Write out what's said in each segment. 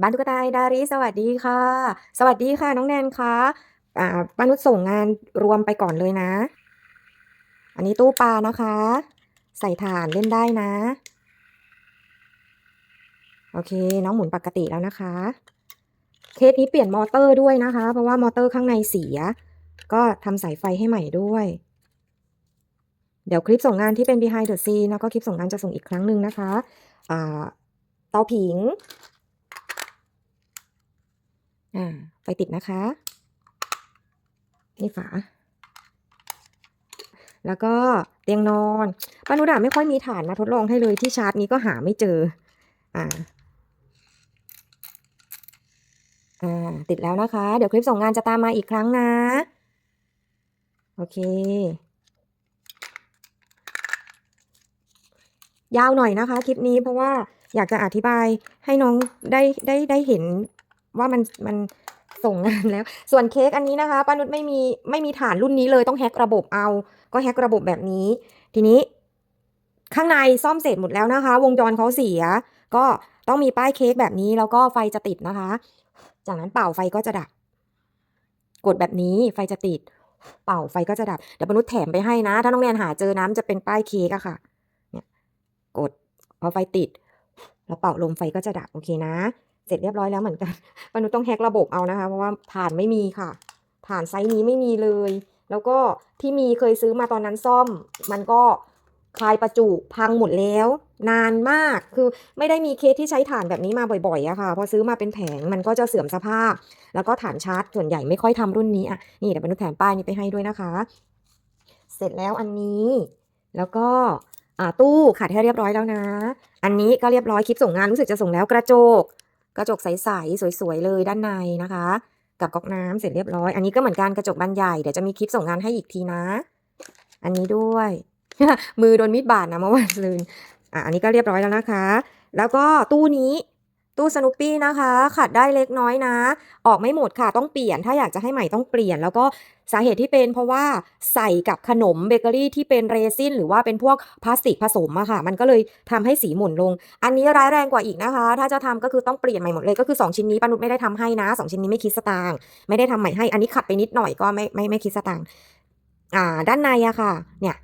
บ้านตุ๊กตาไอดาริสวัสดีค่ะ สวัสดีค่ะน้องแนนคะอ่าป้านุชส่งงานรวมไปก่อนเลยนะ อันนี้ตู้ปลานะคะ ใส่ถ่านเล่นได้นะ โอเค น้องหมุนปกติแล้วนะคะ เคสนี้เปลี่ยนมอเตอร์ด้วยนะคะ เพราะว่ามอเตอร์ข้างในเสีย ก็ทำสายไฟให้ใหม่ด้วย เดี๋ยวคลิปส่งงานที่เป็น behind the scene แล้วก็คลิปส่งงานจะส่งอีกครั้งหนึ่งนะคะอ่าเตาผิง อ่าไฟติดนะคะ นี่ฝา แล้วก็เตียงนอนปานุดาไม่ค่อยมีฐานมาทดลองให้เลยที่ชาร์จนี้ก็หาไม่เจอ อ่าอ่าติดแล้วนะคะ เดี๋ยวคลิปส่งงานจะตามมาอีกครั้งนะ โอเค ยาวหน่อยนะคะคลิปนี้เพราะว่าอยากจะอธิบายให้น้องได้ได้ได้เห็น ว่ามันมันส่งงานแล้ว ส่วนเค้กอันนี้นะคะป้านุชไม่มีไม่มีฐานรุ่นนี้เลยต้องแฮกระบบเอา ก็แฮกระบบแบบนี้ ทีนี้ ข้างในซ่อมเสร็จหมดแล้วนะคะ วงจรเขาเสีย ก็ต้องมีป้ายเค้กแบบนี้แล้วก็ไฟจะติดนะคะ จากนั้นเป่าไฟก็จะดับ กดแบบนี้ไฟจะติด เป่าไฟก็จะดับเดี๋ยวมนุษย์แถมไปให้นะ ถ้าน้องแนนหาเจอน้ำจะเป็นป้ายเค้กอะค่ะ เนี่ย กดพอไฟติด แล้วเป่าลมไฟก็จะดับโอเคนะ เสร็จเรียบร้อยแล้วเหมือนกันมนุษย์ต้องแฮกระบบเอานะคะ เพราะว่าถ่านไม่มีค่ะถ่านไซส์นี้ไม่มีเลย แล้วก็ที่มีเคยซื้อมาตอนนั้นซ่อม มันก็คลายประจุพังหมดแล้ว นานมากคือไม่ได้มีเคสที่ใช้ถ่านแบบนี้มาบ่อยๆอะค่ะ พอซื้อมาเป็นแผงมันก็จะเสื่อมสภาพ แล้วก็ฐานชาร์จส่วนใหญ่ไม่ค่อยทำรุ่นนี้อะนี่เดี๋ยวมนุษย์แถมป้ายนี้ไปให้ด้วยนะคะ เสร็จแล้วอันนี้ แล้วก็ตู้ขัดให้เรียบร้อยแล้วนะ อันนี้ก็เรียบร้อยคลิปส่งงานรู้สึกจะส่งแล้วกระจก กระจกใสๆสวยๆเลยด้านในนะคะ กับก๊อกน้ำเสร็จเรียบร้อย อันนี้ก็เหมือนกันกระจกบานใหญ่เดี๋ยวจะมีคลิปส่งงานให้อีกทีนะ อันนี้ด้วย มือโดนมีดบาดนะเมื่อวานลืนอะอันนี้ก็เรียบร้อยแล้วนะคะ แล้วก็ตู้นี้ ตู้สนุปปี้นะคะ ขัดได้เล็กน้อยนะ ออกไม่หมดค่ะต้องเปลี่ยน ถ้าอยากจะให้ใหม่ต้องเปลี่ยน แล้วก็สาเหตุที่เป็นเพราะว่าใส่กับขนมเบเกอรี่ที่เป็นเรซินหรือว่าเป็นพวกพลาสติกผสมอะค่ะ มันก็เลยทำให้สีหม่นลง อันนี้ร้ายแรงกว่าอีกนะคะ ถ้าจะทำก็คือต้องเปลี่ยนใหม่หมดเลยก็คือ 2 ชิ้นนี้ปานุชไม่ได้ทำให้นะ 2 ชิ้นนี้ไม่คิดสตางค์ไม่ได้ทำใหม่ให้อันนี้ขัดไปนิดหน่อยก็ไม่ไม่ไม่คิดสตางค์อ่า ด้านในอะค่ะ เนี่ย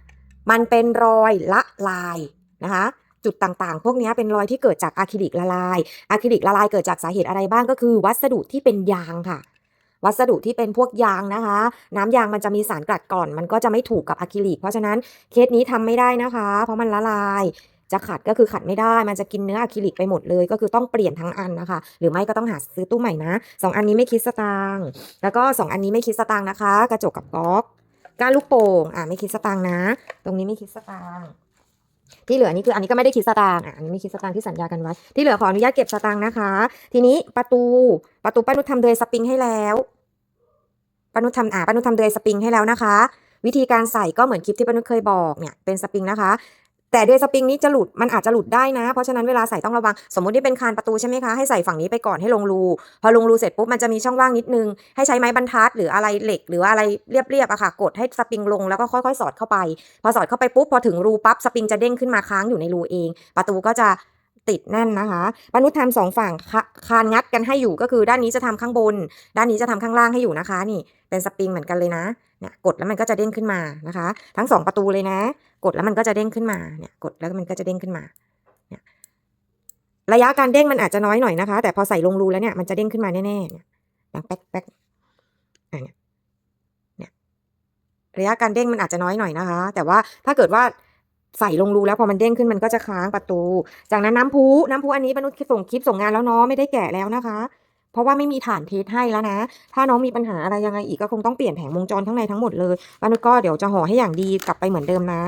มันเป็นรอยละลายนะคะ จุดต่างๆ พวกนี้เป็นรอยที่เกิดจากอะคริลิกละลายอะคริลิกละลายเกิดจากสาเหตุอะไรบ้างก็คือ วัสดุที่เป็นยางค่ะ วัสดุที่เป็นพวกยางนะคะ น้ำยางมันจะมีสารกลัดก่อน มันก็จะไม่ถูกกับอะคริลิก เพราะฉะนั้นเคสนี้ทำไม่ได้นะคะ เพราะมันละลายจะขัดก็คือขัดไม่ได้ มันจะกินเนื้ออะคริลิกไปหมดเลย ก็คือต้องเปลี่ยนทั้งอันนะคะ หรือไม่ก็ต้องหาซื้อตู้ใหม่นะสองอันนี้ไม่คิดสตางค์แล้วก็สองอันนี้ไม่คิดสตางค์นะคะ กระจกกับก๊อกก้านลูกโป่งอ่าไม่คิดสตางค์นะ ตรงนี้ไม่คิดสตางค์ ที่เหลือนี่คืออันนี้ก็ไม่ได้คิดสตางค์อะอันนี้ไม่คิดสตางค์ที่สัญญากันไว้ ที่เหลือขออนุญาตเก็บสตางค์นะคะ ทีนี้ประตูประตูป้านุชทำเดยสปริงให้แล้วป้านุชทำอ่าป้านุชทำเดยสปริงให้แล้วนะคะ วิธีการใส่ก็เหมือนคลิปที่ป้านุชเคยบอกเนี่ยเป็นสปริงนะคะ แต่เดสปริงนี้จะหลุดมันอาจจะหลุดได้นะ เพราะฉะนั้นเวลาใส่ต้องระวัง สมมติที่เป็นคานประตูใช่ไหมคะให้ใส่ฝั่งนี้ไปก่อนให้ลงรู พอลงรูเสร็จปุ๊บมันจะมีช่องว่างนิดนึง ให้ใช้ไม้บรรทัด หรืออะไรเหล็ก หรือว่าอะไรเรียบๆอะค่ะ กดให้สปริงลงแล้วก็ค่อยๆ สอดเข้าไป พอสอดเข้าไปปุ๊บพอถึงรูปั๊บสปริงจะเด้งขึ้นมาค้างอยู่ในรูเอง ประตูก็จะ ติดแน่นนะคะปานุชทำสองฝั่งคคานงัดกันให้อยู่ก็คือด้านนี้จะทำข้างบน ด้านนี้จะทำข้างล่างให้อยู่นะคะ นี่เป็นสปริงเหมือนกันเลยนะเนี่ยกดแล้วมันก็จะเด้งขึ้นมานะคะ ทั้งสองประตูเลยนะ กดแล้วมันก็จะเด้งขึ้นมาเนี่ยกดแล้วมันก็จะเด้งขึ้นมาเนี่ยระยะการเด้งมันอาจจะน้อยหน่อยนะคะ แต่พอใส่ลงรูแล้วเนี่ยมันจะเด้งขึ้นมาแน่ๆเนี่ยดังแป๊กแป๊กอะเนี่ยเนี่ยระยะการเด้งมันอาจจะน้อยหน่อยนะคะ แต่ว่าถ้าเกิดว่า ใส่ลงรูแล้วพอมันเด้งขึ้นมันก็จะค้างประตู จากนั้นน้ำพุน้ำพุอันนี้ปนุษส่งคลิปส่งงานแล้วเนาะไม่ได้แกะแล้วนะคะ เพราะว่าไม่มีฐานเทสให้แล้วนะ ถ้าน้องมีปัญหาอะไรยังไงอีกก็คงต้องเปลี่ยนแผงวงจรทั้งในทั้งหมดเลยปานุชก็เดี๋ยวจะห่อให้อย่างดีกลับไปเหมือนเดิมนะ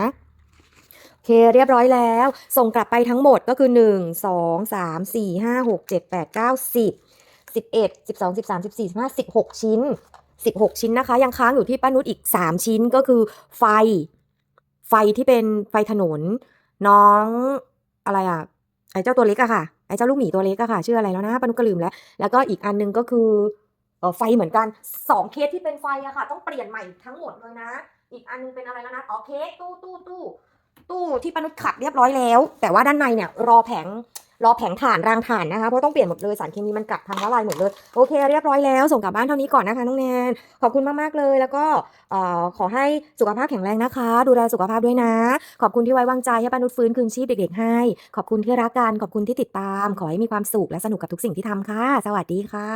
โอเคเรียบร้อยแล้ว ส่งกลับไปทั้งหมดก็คือ 1 2 3 4 5 6 7 8 9 10 11 12 13 14 15 16 ชิ้น 16 ชิ้นนะคะ ยังค้างอยู่ที่ป้านุชอีก 3 ชิ้นก็คือไฟ ไฟที่เป็นไฟถนน น้องอะไรอะไอ้เจ้าตัวเล็กอะค่ะ ไอ้เจ้าลูกหมีตัวเล็กอะค่ะชื่ออะไรแล้วนะปนุก็ลืมแล้ว แล้วก็อีกอันหนึงก็คือไฟเหมือนกันสองเคสที่เป็นไฟอะค่ะ ต้องเปลี่ยนใหม่ทั้งหมดเลยนะ อีกอันหนึงเป็นอะไรแล้วนะอ๋อเคสตู้ตู้ตู้ตู้ที่ปนุขัดเรียบร้อยแล้ว แต่ว่าด้านในเนี่ยรอแผง รอแผงถ่านรางถ่านนะคะเพราะต้องเปลี่ยนหมดเลยสารเคมีมันกัดทางละลายหมดเลยโอเค เรียบร้อยแล้วส่งกลับบ้านเท่านี้ก่อนนะคะน้องแนนขอบคุณมากๆเลย แล้วก็ขอให้สุขภาพแข็งแรงนะคะ ดูแลสุขภาพด้วยนะ ขอบคุณที่ไว้วางใจให้ป้านุชฟื้นคืนชีพเด็กๆให้ ขอบคุณที่รักกันขอบคุณที่ติดตาม ขอให้มีความสุขและสนุกกับทุกสิ่งที่ทำค่ะ สวัสดีค่ะ